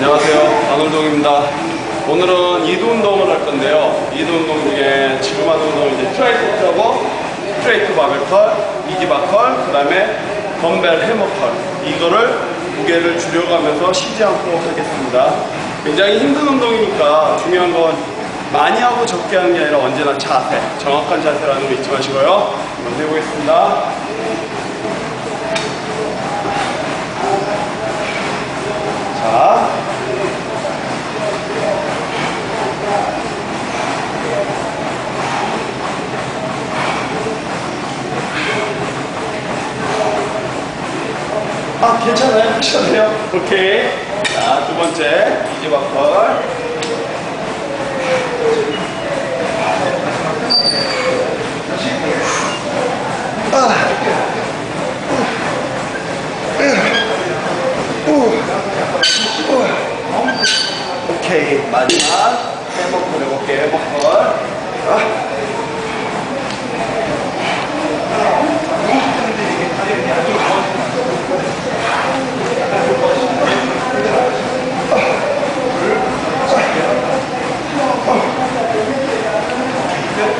안녕하세요. 안울동입니다. 오늘은 이두 운동을 할 건데요. 이두 운동 중에 지금 하는 운동은 이제 트라이셉하고 스트레이트 바벨 컬, 이지바컬, 그 다음에 덤벨 해머 컬. 이거를 무게를 줄여가면서 쉬지 않고 하겠습니다. 굉장히 힘든 운동이니까 중요한 건 많이 하고 적게 하는 게 아니라 언제나 자세, 정확한 자세라는 거 잊지 마시고요. 한번 해보겠습니다. 아, 괜찮아요. 괜찮아요. 오케이. 자, 두 번째. 이지바컬. 오케이. 마지막. 해먹컬 해볼게요. 해먹컬. 아.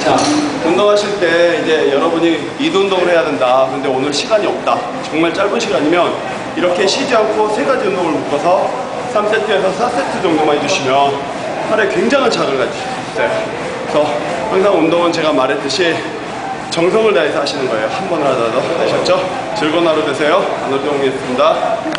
자, 운동하실 때 이제 여러분이 이두 운동을 해야 된다. 그런데 오늘 시간이 없다. 정말 짧은 시간이면 이렇게 쉬지 않고 세 가지 운동을 묶어서 3세트에서 4세트 정도만 해주시면 팔에 굉장한 자극을 가질 수 있어요. 그래서 항상 운동은 제가 말했듯이 정성을 다해서 하시는 거예요. 한 번을 하더라도 아셨죠? 즐거운 하루 되세요. 안울동이었습니다.